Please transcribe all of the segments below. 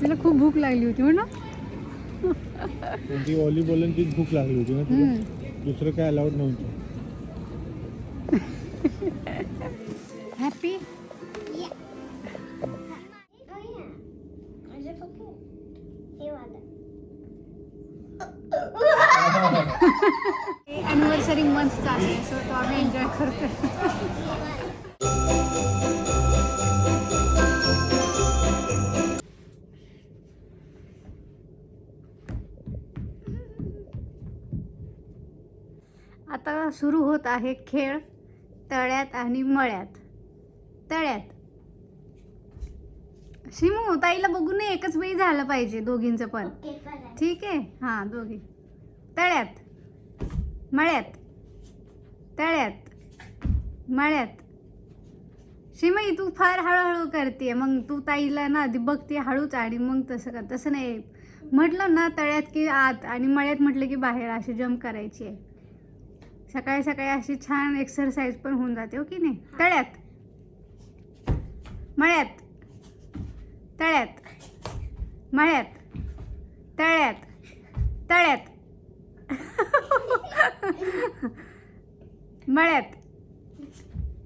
तिला खूप भूक लागली होती हो ना? पण ती ओली बोलून तीच भूक लागली होती ना तुला. दुसरं काय अलाउड नव्हतं. हॅपी अॅनिव्हर्सरी मंथचा आहे सो तो आम्ही एन्जॉय करतोय. आता सुरू होत आहे खेळ तळ्यात आणि मळ्यात. तळ्यात. शिमू ताईला बघून नाही एकच वेळी झालं पाहिजे दोघींचं पण. ठीक आहे? हां दोघी. तळ्यात. मळ्यात. तळ्यात. मळ्यात. शिमई तू फार हळूहळू करते मग तू ताईला ना आधी बघते हळूच आणि मग तसं कर. तसं नाही. म्हटलं ना तळ्यात की आत आणि मळ्यात म्हटलं की बाहेर अशी जम्प करायची आहे. सकाळी सकाळी अशी छान एक्सरसाइज पण होऊन जाते हो की नाही? तळ्यात. मळ्यात. तळ्यात. मळ्यात. तळ्यात. तळ्यात. मळ्यात.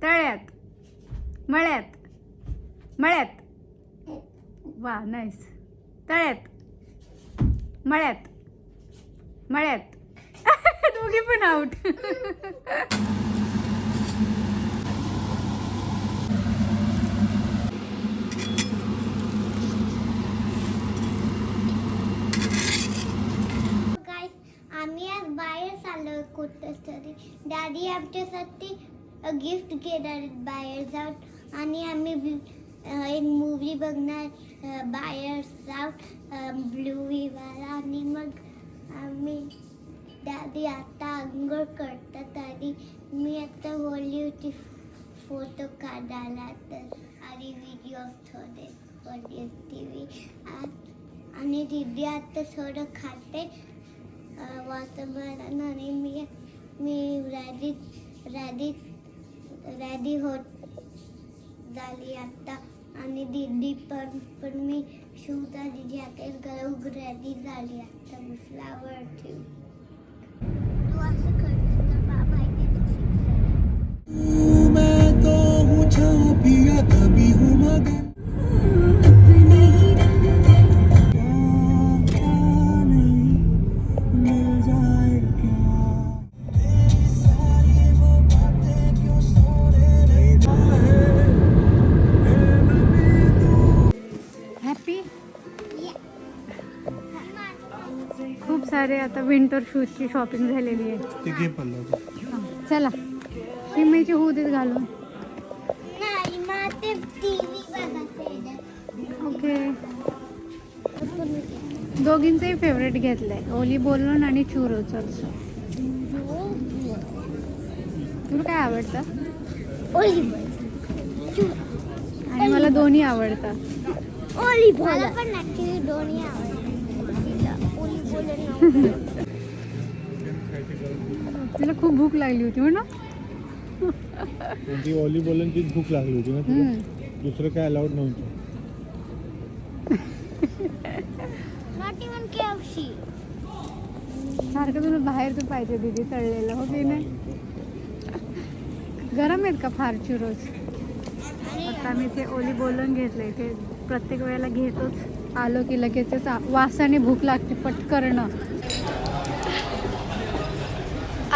तळ्यात. मळ्यात. मळ्यात. वा नाईस तळ्यात. मळ्यात. मळ्यात. दोघी पण आउट आम्ही आज बाहेर चाललो कुठं तरी डॅडी आमच्यासाठी गिफ्ट घेणार बाहेर जाऊन. आणि आम्ही एक मूवी बघणार. बाहेर जाऊन ब्लू वाला. आणि मग आम्ही दादी आता अंघोळ करतात. आणि मी आता बोलली होती फोटो काढायला तर आणि व्हिडिओ थोडे बोलली टी व्ही आणि दीदी आता थोडं खाते. वातावरण आणि मी मी रेडी रेडी रॅडी होत झाली आता. आणि दीदी पण पण मी शिवता दिदी आता घालून रॅडी झाली आता. मी फ्लावर ठेवू मैं तो हूँ छापिया कभी हूँ मगर आता विंटर शूजची शॉपिंग झालेली आहे. हां, चला. शिमेची होऊ देत घालून ओके. दोघींचंही फेवरेट घेतलंय. ओली बोलून आणि चुरोचरचं तुला काय आवडतं? ओली आणि मला दोन्ही आवडतं. ओली पण दोन्ही आवडतात तिला खूप भूक लागली होती हो ना पण ती ओली बोलून तीच भूक लागली होती ना तुला. दुसरं काय अलाउड नव्हतं. नॉट इवन केएफसी सारखं तुला बाहेरचं पाहिजे दीदी तळलेलं हो की नाही? गरम आहेत का फार चुरोच आता मी ते ओली बोलून घेतलंय ते प्रत्येक वेळेला घेतोच. आलो की लगेचच वासाने भूक लागते पटकरणं.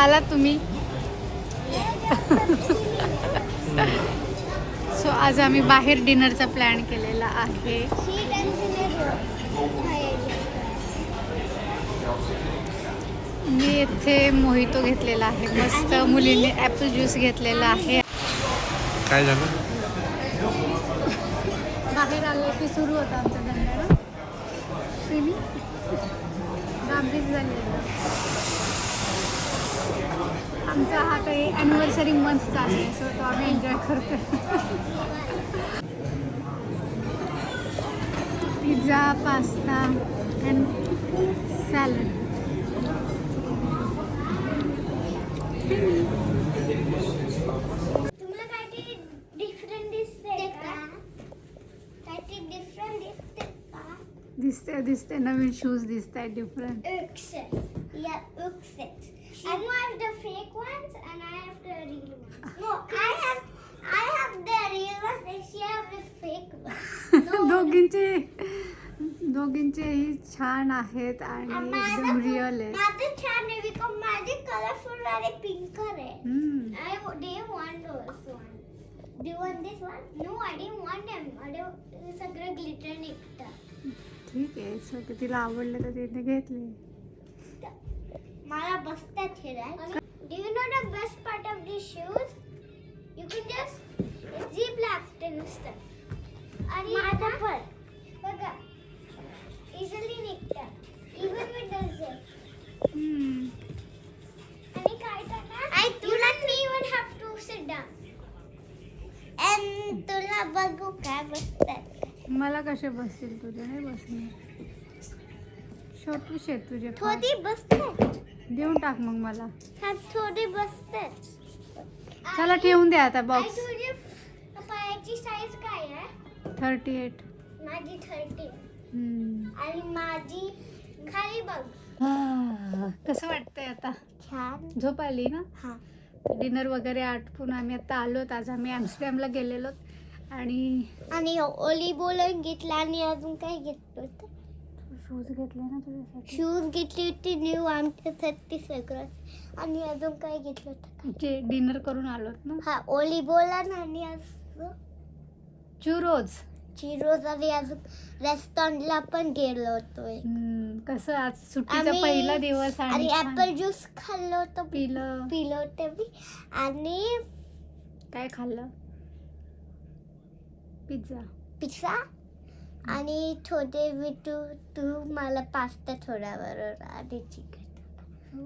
आला तुम्ही. सो आज आम्ही बाहेर डिनरचा प्लॅन केलेला आहे. मी इथे मोहितो घेतलेला आहे. मस्त मुलींनी ॲपल ज्यूस घेतलेला आहे. काय झालं? बाहेर आलो की सुरू होता आमचा धंदा ना. झालेला. आमचा हा काही ॲनिव्हर्सरी मंथचा आहे सो तो आम्ही एन्जॉय करतो पिझ्झा पास्ता अँड सॅलड दिसते दिसते नवीन शूज दिसत आहेत different She and you have the fake ones and I have the real दोघींचे ही छान आहेत आणि एकदम रिअल आहे. छान आहे बिकॉज माझे कलरफुल आणि पिंकर आहे. I day one those one day one this one no I day one them I glitter निघतात ठीक आहे सगळं तिला आवडलं तर तिने घेतले. मला बसतात हे right? Do you know the best part of these shoes? You can just zip लागते नुसतं. आणि माझं पण बघा इझिली निघतं इवन विथ द. आणि काय करणार do not even have to sit down. And तुला बघू काय बसतात मला कसे बसतील तुझे नाही बसणार छोटूशे तुझे. थोडी बसतात देऊन टाक मग मला. हा थोडी बसतात चला ठेवून द्या आता बॉक्स पायाची साईज काय आहे? थर्टी एट माझी थर्टी आणि माझी खाली बघ. कसं वाटतंय आता? छान. झोप आली ना? हा. डिनर वगैरे आटपून आम्ही आता आलोत आज आम्ही ॲम्स्टरडॅमला गेलेलो. आणि आणि ओली बोलून घेतला आणि अजून काय घेतलं होतं? शूज घेतले ना तुझ्यासाठी? शूज घेतली होती न्यू आमच्यासाठी सगळं. आणि अजून काय घेतलं होतं? जे डिनर करून आलोत ना? हा ओली बोला ना आणि असं चुरोज चिरोज आणि अजून रेस्टॉरंटला पण गेलो हम्म, कसं आज सुट्टीचा आम्ही- पहिला दिवस आणि आणि छान. ऍपल ज्यूस खाल्लं होतं पिलं. पिलं होतं मी. आणि काय खाल्लं? पिझ्झा. पिझ्झा? आणि थोडे मी तू मला पास्ता थोडा बरोबर आणि चिकन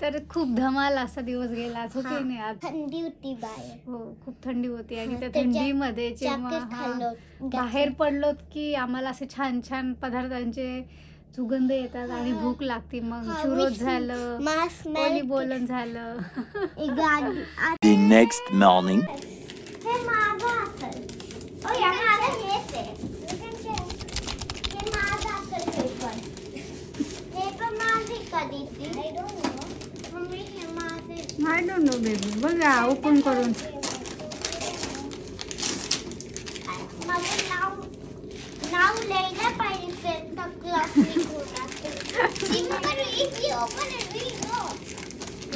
तर खूप धमाल असा दिवस गेला आज हो की हा. नाही आज? थंडी होती बाहेर. हो खूप थंडी होती आणि हा, त्या थंडीमध्ये जेव्हा हा, बाहेर पडलोत की आम्हाला असे छान छान पदार्थांचे सुगंध येतात आणि हा. भूक लागते. मग हा, चुरोज झालं बोलन झालं. The next morning. हे माझं असेल ओ या माझं हेच आहे Look and check. हे माझं असेल हे पण हे पण माझे कधी आय डोंट नो बेबी बघा ओपन करून.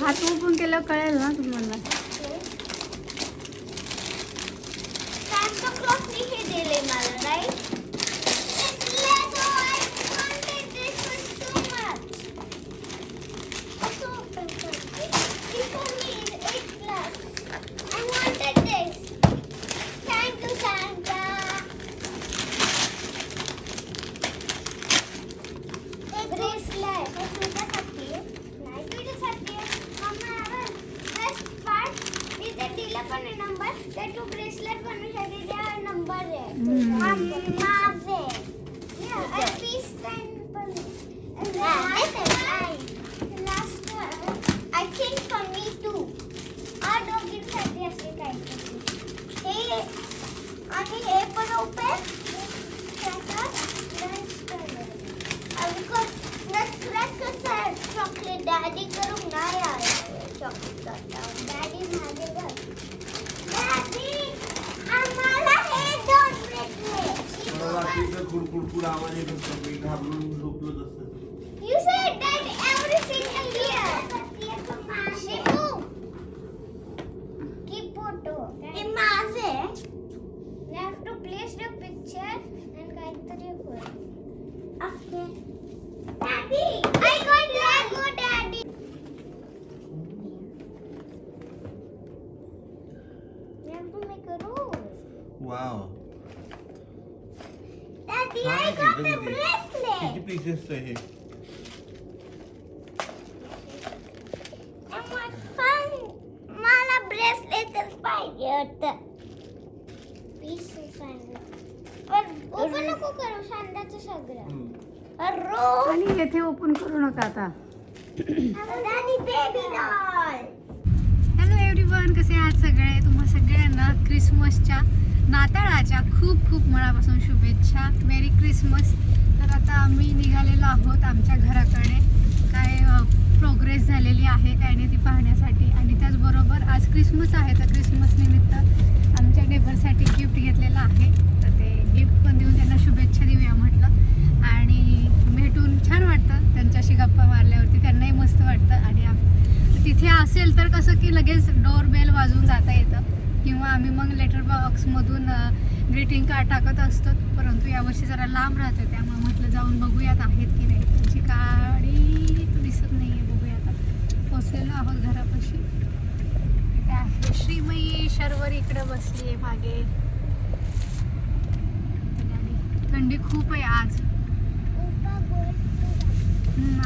हात ओपन केलं कळेल ना तुम्हाला. हे दिले मला right Lego, I wanted this one so much. So, it for me in eighth class. I wanted this. Thank you, Santa. एक bracelet. हे तुझ्यासाठी आहे. नाही तुझ्यासाठी आहे. मम्मा, best part, तिथे दिलं पण आहे number. ते तू bracelet बनवू शकते, त्या number आहे. हम्म. हा, माझे. Yeah, and peace sign पण. And the last one, last one, I think for me too. हा दोघींसाठी असे काहीतरी. हे आणि हे पण open. त्याच्यात lunch करूया. आणि क- नट क्रॅक कसं आहे चॉकलेट डॅडी करून नाही आलं चॉकलेट आता डॅडी माझे घर डॅडी आम्हाला हे दोन मला रात्रीचं आवाज येत होता मी घाबरून झोपलो तसं आहे हे. मला ब्रेसलेटच पाहिजे होतं. ओपन नको करू शांताचं सगळं. रोज आणि येथे ओपन करू नका आता. आणि बेबी डॉल हॅलो एव्हरीवन कसे आहात सगळे? तुम्हा सगळ्यांना क्रिसमसच्या नाताळाच्या खूप खूप मनापासून शुभेच्छा. मेरी क्रिसमस आता आम्ही निघालेलो आहोत आमच्या घराकडे. काय प्रोग्रेस झालेली आहे काय नाही ती पाहण्यासाठी. आणि त्याचबरोबर आज क्रिसमस आहे तर क्रिसमस निमित्त आमच्या नेबरसाठी गिफ्ट घेतलेलं आहे. तर ते गिफ्ट पण देऊन त्यांना शुभेच्छा देऊया म्हटलं. आणि भेटून छान वाटतं. त्यांच्याशी गप्पा मारल्यावरती त्यांनाही मस्त वाटतं. आणि तिथे असेल तर कसं की लगेच डोर बेल वाजवून जाता येतं. किंवा आम्ही मग लेटर बॉक्समधून ग्रीटिंग कार्ड टाकत असतो. परंतु यावर्षी जरा लांब राहते त्यामुळे म्हटलं जाऊन बघूयात आहेत की नाही. त्यांची गाडी दिसत नाही आहे बघूया आता. पोचलेलो आहोत घरापाशी. इथे आहे श्रीमयी शर्वर इकडे बसली आहे मागे. थंडी खूप आहे आज.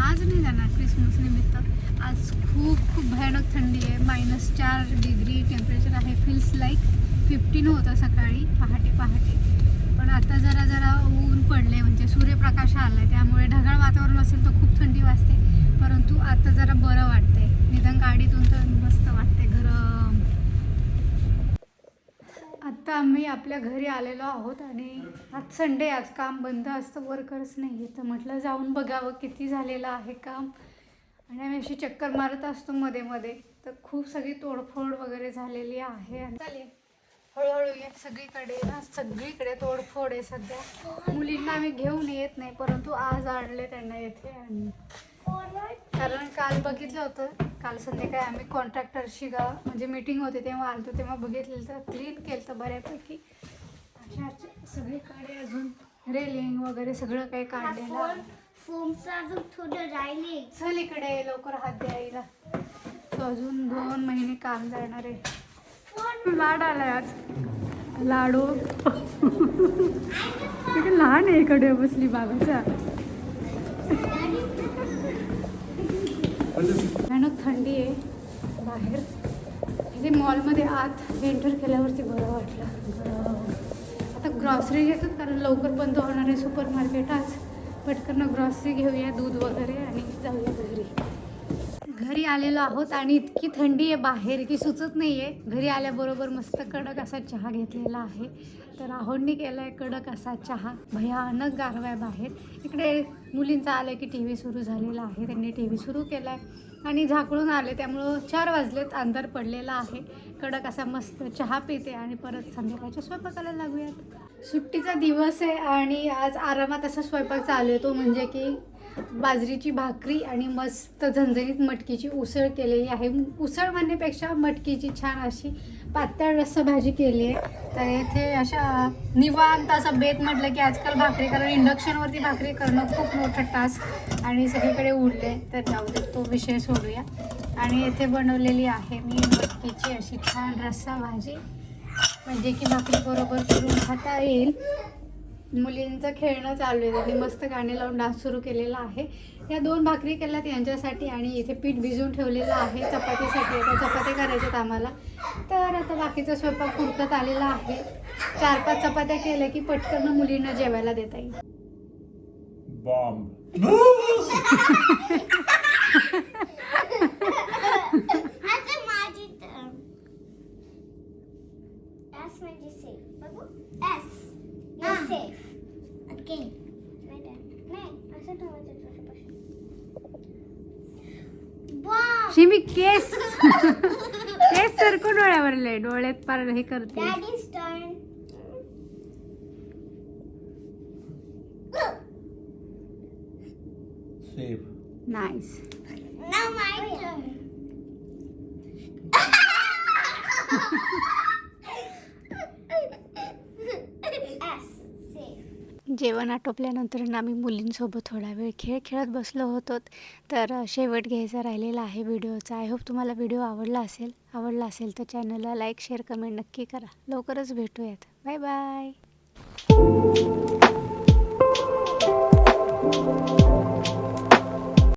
आज नाही जाणार क्रिसमस निमित्त. आज खूप खूप भयानक थंडी आहे. मायनस चार डिग्री टेम्परेचर आहे. फील्स लाईक फिफ्टीन होतं सकाळी पहाटे पहाटे. पण आता जरा जरा ऊन पडले म्हणजे सूर्यप्रकाश आला आहे त्यामुळे ढगाळ वातावरण असेल तर खूप थंडी वाजते. परंतु आता जरा बरं वाटतंय. निदान गाडीतून तर मस्त वाटते गरम. आत्ता आम्ही आपल्या घरी आलेलो आहोत आणि आज संडे आज काम बंद असतं. वर्कर्स नाही आहे तर म्हटलं जाऊन बघावं किती झालेलं आहे काम. आणि आम्ही अशी चक्कर मारत असतो मध्ये मध्ये. तर खूप सगळी तोडफोड वगैरे झालेली आहे. आणि हळूहळू ये सगळीकडे. ना सगळीकडे तोडफोड आहे सध्या. मुलींना आम्ही घेऊन येत नाही परंतु आज आणले त्यांना येथे आणि कारण काल बघितलं होतं काल संध्याकाळी आम्ही कॉन्ट्रॅक्टरशी गा म्हणजे मीटिंग होते तेव्हा आलतो तेव्हा बघितलेलं तर क्लीन केलं तर बऱ्यापैकी. अशा सगळीकडे अजून रेलिंग वगैरे सगळं काही काढलेलं फोमचं अजून थोडं राहिले चल इकडे लवकर हात द्यायला तो अजून दोन महिने काम जाणार आहे. लाड आलाय आज. लाडू. लहान आहे इकडे बसली बाबाचा भयानक थंडी आहे बाहेर. इथे मॉलमध्ये आत एंटर केल्यावरती बरं वाटलं. आता ग्रॉसरी घेतात कारण लवकर बंद होणार आहे सुपर मार्केट आज. पटकन ग्रॉसरी घेऊया दूध वगैरे आणि जाऊया घरी. घरी आलेलो आहोत आणि इतकी थंडी आहे बाहेर की सुचत नाही आहे घरी आल्याबरोबर मस्त कडक असा चहा घेतलेला आहे. तर आहोंनी केला आहे कडक असा चहा. भयानक गारवा आहे बाहेर. इकडे मुलींचा आलं की टी व्ही सुरू झालेला आहे. त्यांनी टी व्ही सुरू केला आहे आणि झाकळून आले. त्यामुळं चार वाजलेत. अंधार पडलेला आहे. कडक असा मस्त चहा पिते आणि परत संध्याकाळच्या स्वयंपाकाला लागूयात. सुट्टीचा दिवस आहे आणि आज आरामात असा स्वयंपाक चालू आहे. तो म्हणजे की बाजरीची भाकरी आणि मस्त झणझणीत मटकीची उसळ केलेली आहे. उसळ म्हणण्यापेक्षा मटकीची छान अशी पातळ रस्सा भाजी केली आहे. तर येथे अशा निवांत असा बेत म्हटलं की आजकाल भाकरी कारण इंडक्शनवरती भाकरी करणं खूप मोठं टास्क आणि सगळीकडे उरले. तर जाऊ दे तो विषय सोडूया. आणि येथे बनवलेली आहे मी मटकीची अशी छान रस्सा भाजी. म्हणजे की भाकरी बरोबर करून खाता येईल. मुलींचं खेळणं चालू आहे. त्यांनी मस्त गाणे लावून डान्स सुरू केलेला आहे. या दोन भाकरी केल्यात यांच्यासाठी आणि इथे पीठ भिजवून ठेवलेलं आहे चपातीसाठी. आता चपात्या करायच्यात आम्हाला. तर आता बाकीचा स्वयंपाक पुरकत आलेला आहे. चार पाच चपात्या केल्या की पटकन मुलींना जेवायला देता येईल बॉम्ब आता माझी turn. S म्हणजे safe. बघू? S. You're safe. Again. नाही असं ठेवायचं. शिमी केस केस सरकून डोळ्यावरले डोळ्यात पार हे करते Daddy's turn. Safe nice Now my turn. जेवण आटोपल्यानंतर ना आम्ही मुलींसोबत थोडा वेळ खेळ खेळत बसलो होतो. तर शेवट घ्यायचा राहिलेला आहे व्हिडिओचा. आय होप तुम्हाला व्हिडिओ आवडला असेल आवडला असेल तर चॅनलला लाईक शेअर कमेंट नक्की करा. लवकरच भेटूयात. Bye bye